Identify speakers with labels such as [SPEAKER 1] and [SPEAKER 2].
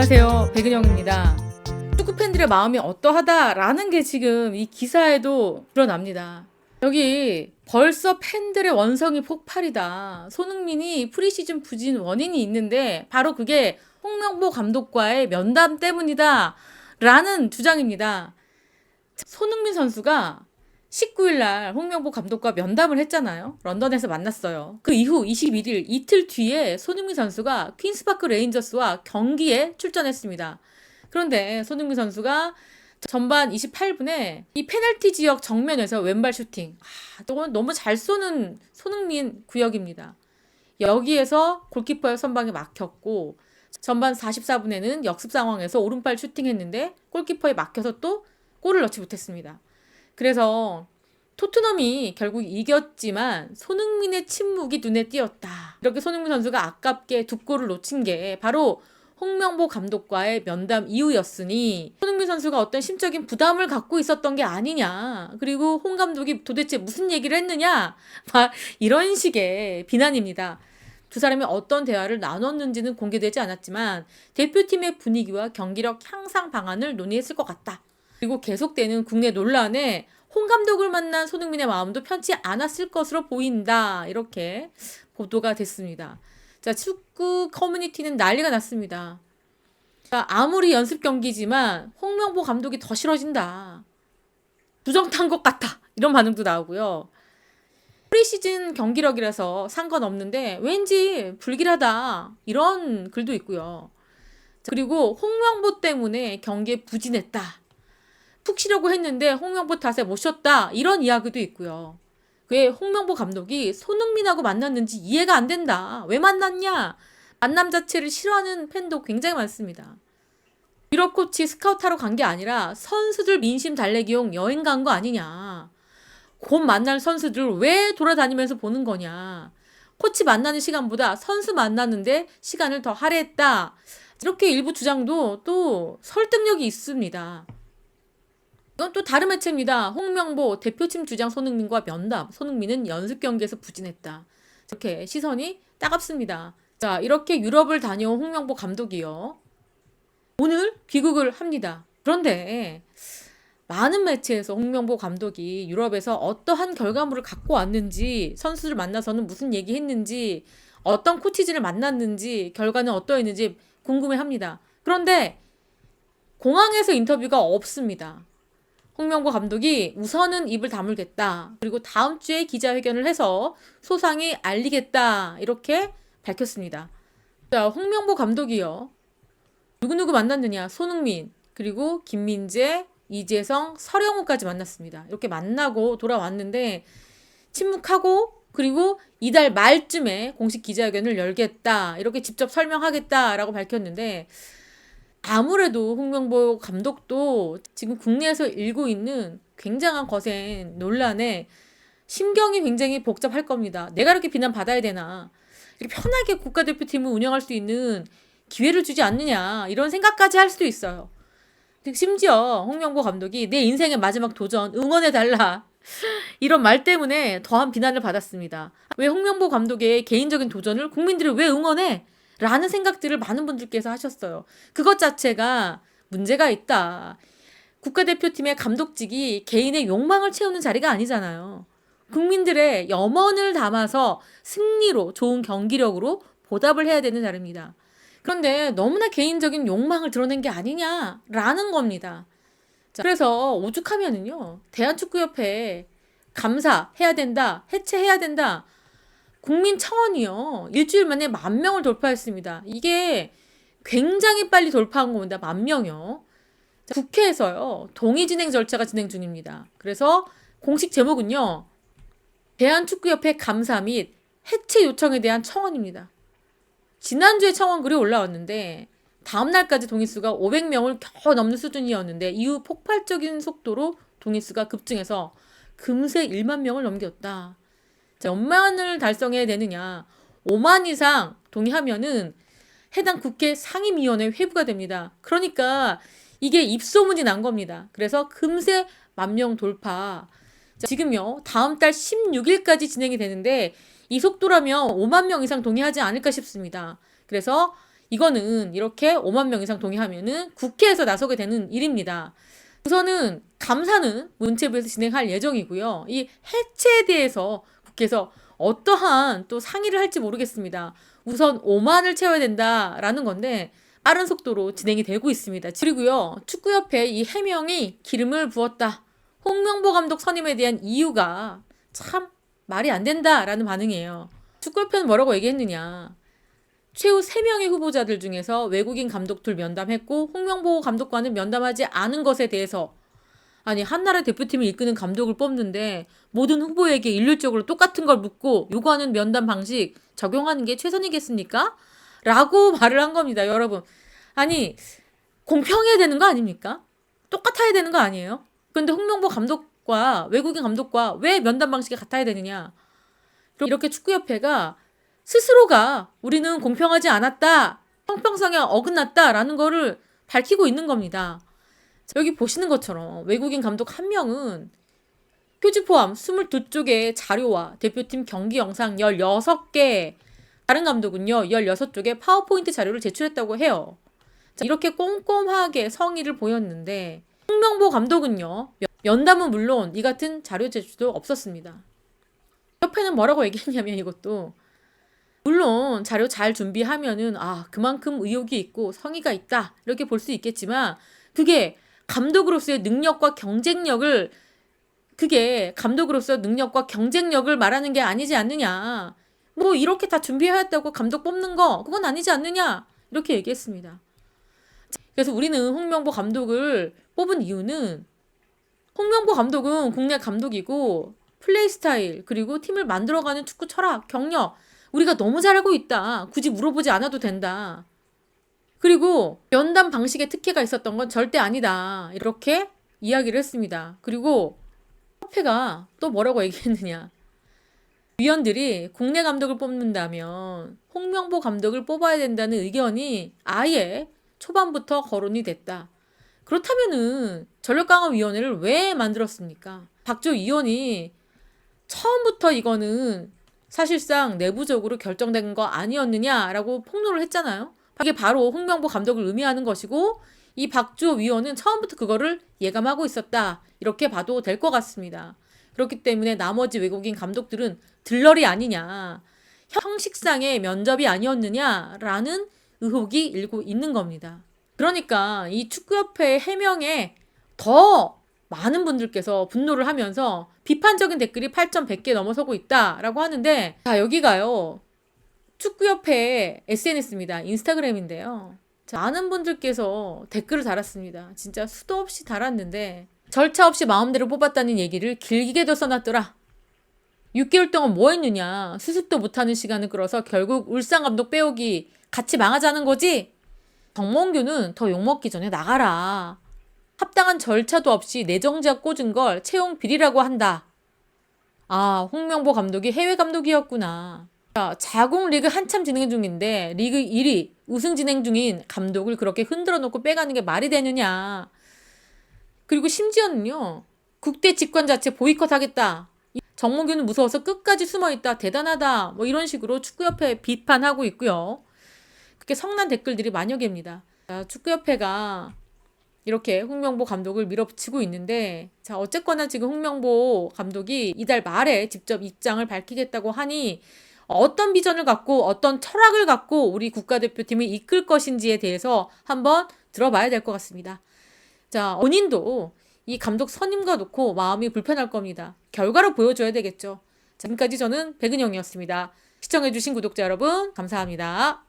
[SPEAKER 1] 안녕하세요. 백은영입니다. 축구 팬들의 마음이 어떠하다라는 게 지금 이 기사에도 드러납니다. 여기 벌써 팬들의 원성이 폭발이다. 손흥민이 프리시즌 부진 원인이 있는데 바로 그게 홍명보 감독과의 면담 때문이다. 라는 주장입니다. 손흥민 선수가 19일 날 홍명보 감독과 면담을 했잖아요. 런던에서 만났어요. 그 이후 21일 이틀 뒤에 손흥민 선수가 퀸스파크 레인저스와 경기에 출전했습니다. 그런데 손흥민 선수가 전반 28분에 이 페널티 지역 정면에서 왼발 슈팅. 아, 또 너무 잘 쏘는 손흥민 구역입니다. 여기에서 골키퍼의 선방에 막혔고 전반 44분에는 역습 상황에서 오른발 슈팅했는데 골키퍼에 막혀서 또 골을 넣지 못했습니다. 그래서 토트넘이 결국 이겼지만 손흥민의 침묵이 눈에 띄었다. 이렇게 손흥민 선수가 아깝게 두 골을 놓친 게 바로 홍명보 감독과의 면담 이후였으니 손흥민 선수가 어떤 심적인 부담을 갖고 있었던 게 아니냐. 그리고 홍 감독이 도대체 무슨 얘기를 했느냐. 막 이런 식의 비난입니다. 두 사람이 어떤 대화를 나눴는지는 공개되지 않았지만 대표팀의 분위기와 경기력 향상 방안을 논의했을 것 같다. 그리고 계속되는 국내 논란에 홍 감독을 만난 손흥민의 마음도 편치 않았을 것으로 보인다. 이렇게 보도가 됐습니다. 자, 축구 커뮤니티는 난리가 났습니다. 자, 아무리 연습 경기지만 홍명보 감독이 더 싫어진다. 부정 탄 것 같다. 이런 반응도 나오고요. 프리시즌 경기력이라서 상관없는데 왠지 불길하다. 이런 글도 있고요. 그리고 홍명보 때문에 경기에 부진했다. 푹 쉬려고 했는데 홍명보 탓에 못 쉬었다. 이런 이야기도 있고요. 왜 홍명보 감독이 손흥민하고 만났는지 이해가 안 된다. 왜 만났냐? 만남 자체를 싫어하는 팬도 굉장히 많습니다. 유럽 코치 스카우트하러 간 게 아니라 선수들 민심 달래기용 여행 간 거 아니냐. 곧 만날 선수들 왜 돌아다니면서 보는 거냐. 코치 만나는 시간보다 선수 만나는데 시간을 더 할애했다. 이렇게 일부 주장도 또 설득력이 있습니다. 이건 또 다른 매체입니다. 홍명보 대표팀 주장 손흥민과 면담. 손흥민은 연습 경기에서 부진했다. 이렇게 시선이 따갑습니다. 자, 이렇게 유럽을 다녀온 홍명보 감독이요. 오늘 귀국을 합니다. 그런데 많은 매체에서 홍명보 감독이 유럽에서 어떠한 결과물을 갖고 왔는지, 선수를 만나서는 무슨 얘기 했는지, 어떤 코치진을 만났는지, 결과는 어떠했는지 궁금해 합니다. 그런데 공항에서 인터뷰가 없습니다. 홍명보 감독이 우선은 입을 다물겠다. 그리고 다음 주에 기자회견을 해서 소상히 알리겠다. 이렇게 밝혔습니다. 자, 홍명보 감독이요. 누구누구 만났느냐? 손흥민, 그리고 김민재, 이재성, 서령우까지 만났습니다. 이렇게 만나고 돌아왔는데 침묵하고 그리고 이달 말쯤에 공식 기자회견을 열겠다. 이렇게 직접 설명하겠다라고 밝혔는데 아무래도 홍명보 감독도 지금 국내에서 일고 있는 굉장한 거센 논란에 심경이 굉장히 복잡할 겁니다. 내가 이렇게 비난 받아야 되나? 이렇게 편하게 국가대표팀을 운영할 수 있는 기회를 주지 않느냐 이런 생각까지 할 수도 있어요. 심지어 홍명보 감독이 내 인생의 마지막 도전 응원해 달라 이런 말 때문에 더한 비난을 받았습니다. 왜 홍명보 감독의 개인적인 도전을 국민들이 왜 응원해? 라는 생각들을 많은 분들께서 하셨어요. 그것 자체가 문제가 있다. 국가대표팀의 감독직이 개인의 욕망을 채우는 자리가 아니잖아요. 국민들의 염원을 담아서 승리로 좋은 경기력으로 보답을 해야 되는 자리입니다. 그런데 너무나 개인적인 욕망을 드러낸 게 아니냐라는 겁니다. 자, 그래서 오죽하면은요, 대한축구협회 감사해야 된다, 해체해야 된다, 국민 청원이요. 일주일 만에 만 명을 돌파했습니다. 이게 굉장히 빨리 돌파한 겁니다. 만 명이요. 자, 국회에서요. 동의 진행 절차가 진행 중입니다. 그래서 공식 제목은요. 대한축구협회 감사 및 해체 요청에 대한 청원입니다. 지난주에 청원글이 올라왔는데 다음 날까지 동의수가 500명을 겨우 넘는 수준이었는데 이후 폭발적인 속도로 동의수가 급증해서 금세 1만 명을 넘겼다. 자, 몇만을 달성해야 되느냐. 5만 이상 동의하면은 해당 국회 상임위원회 회부가 됩니다. 그러니까 이게 입소문이 난 겁니다. 그래서 금세 만 명 돌파. 자, 지금요, 다음 달 16일까지 진행이 되는데 이 속도라면 5만 명 이상 동의하지 않을까 싶습니다. 그래서 이거는 이렇게 5만 명 이상 동의하면은 국회에서 나서게 되는 일입니다. 우선은 감사는 문체부에서 진행할 예정이고요. 이 해체에 대해서 국회에서 어떠한 또 상의를 할지 모르겠습니다. 우선 5만을 채워야 된다라는 건데 빠른 속도로 진행이 되고 있습니다. 그리고요, 축구협회 이 해명이 기름을 부었다. 홍명보 감독 선임에 대한 이유가 참 말이 안 된다라는 반응이에요. 축구협회는 뭐라고 얘기했느냐. 최후 3명의 후보자들 중에서 외국인 감독들 면담했고 홍명보 감독과는 면담하지 않은 것에 대해서 아니 한나라 대표팀을 이끄는 감독을 뽑는데 모든 후보에게 일률적으로 똑같은 걸 묻고 요구하는 면담 방식 적용하는 게 최선이겠습니까? 라고 말을 한 겁니다, 여러분. 아니 공평해야 되는 거 아닙니까? 똑같아야 되는 거 아니에요? 근데 홍명보 감독과 외국인 감독과 왜 면담 방식이 같아야 되느냐? 이렇게 축구협회가 스스로가 우리는 공평하지 않았다, 형평성에 어긋났다라는 거를 밝히고 있는 겁니다. 여기 보시는 것처럼 외국인 감독 한 명은 표지 포함 22쪽의 자료와 대표팀 경기 영상 16개, 다른 감독은요, 16쪽의 파워포인트 자료를 제출했다고 해요. 자, 이렇게 꼼꼼하게 성의를 보였는데, 홍명보 감독은요, 연담은 물론 이 같은 자료 제출도 없었습니다. 협회는 뭐라고 얘기했냐면 이것도, 물론 자료 잘 준비하면은, 아, 그만큼 의욕이 있고 성의가 있다. 이렇게 볼 수 있겠지만, 그게 감독으로서의 능력과 경쟁력을 그게 감독으로서 능력과 경쟁력을 말하는 게 아니지 않느냐. 뭐 이렇게 다 준비해왔다고 감독 뽑는 거 그건 아니지 않느냐. 이렇게 얘기했습니다. 그래서 우리는 홍명보 감독을 뽑은 이유는 홍명보 감독은 국내 감독이고 플레이 스타일 그리고 팀을 만들어가는 축구 철학, 경력 우리가 너무 잘 알고 있다. 굳이 물어보지 않아도 된다. 그리고 면담 방식에 특혜가 있었던 건 절대 아니다. 이렇게 이야기를 했습니다. 그리고 협회가 또 뭐라고 얘기했느냐. 위원들이 국내 감독을 뽑는다면 홍명보 감독을 뽑아야 된다는 의견이 아예 초반부터 거론이 됐다. 그렇다면은 전력강화위원회를 왜 만들었습니까? 박조 위원이 처음부터 이거는 사실상 내부적으로 결정된 거 아니었느냐라고 폭로를 했잖아요. 이게 바로 홍명보 감독을 의미하는 것이고 이 박주호 위원은 처음부터 그거를 예감하고 있었다. 이렇게 봐도 될 것 같습니다. 그렇기 때문에 나머지 외국인 감독들은 들러리 아니냐. 형식상의 면접이 아니었느냐라는 의혹이 일고 있는 겁니다. 그러니까 이 축구협회 해명에 더 많은 분들께서 분노를 하면서 비판적인 댓글이 8,100개 넘어서고 있다라고 하는데 자 여기가요 축구협회 SNS입니다 인스타그램인데요 자, 많은 분들께서 댓글을 달았습니다 진짜 수도 없이 달았는데 절차 없이 마음대로 뽑았다는 얘기를 길게 써놨더라 6개월 동안 뭐 했느냐 수습도 못하는 시간을 끌어서 결국 울산 감독 빼오기 같이 망하자는 거지 정몽규는 더 욕먹기 전에 나가라. 합당한 절차도 없이 내정자 꽂은 걸 채용 비리라고 한다. 아, 홍명보 감독이 해외 감독이었구나. 자, 자국 리그 한참 진행 중인데 리그 1위 우승 진행 중인 감독을 그렇게 흔들어 놓고 빼가는 게 말이 되느냐. 그리고 심지어는요. 국대 직관 자체 보이콧 하겠다. 정몽규는 무서워서 끝까지 숨어 있다. 대단하다. 뭐 이런 식으로 축구협회 비판하고 있고요. 그렇게 성난 댓글들이 만여 개입니다. 축구협회가 이렇게 홍명보 감독을 밀어붙이고 있는데 자 어쨌거나 지금 홍명보 감독이 이달 말에 직접 입장을 밝히겠다고 하니 어떤 비전을 갖고 어떤 철학을 갖고 우리 국가대표팀을 이끌 것인지에 대해서 한번 들어봐야 될 것 같습니다. 자 본인도 이 감독 선임과 놓고 마음이 불편할 겁니다. 결과를 보여줘야 되겠죠. 지금까지 저는 백은영이었습니다. 시청해주신 구독자 여러분 감사합니다.